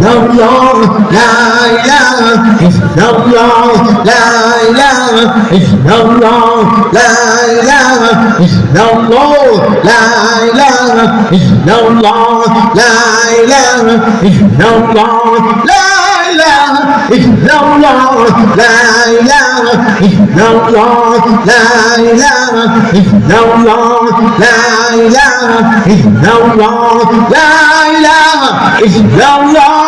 no no lie, lie, illallah la ilaha illallah la ilaha illallah la ilaha illallah la no illallah lie, ilaha illallah la إلا lie, لا إله إلا الله لا إله إلا الله لا إله إلا الله no إله lie, الله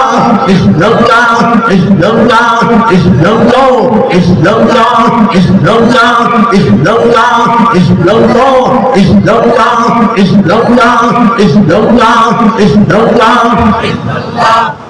it's no love, it's no love, it's no law, it's no law, it's no law, it's no law, it's no law, it's no law, it's no law, it's no law, it's no law, it's no law.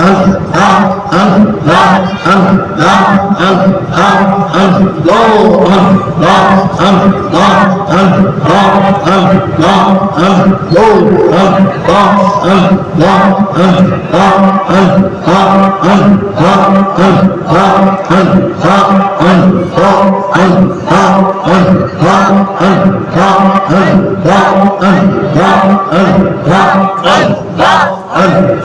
Oh! Oh,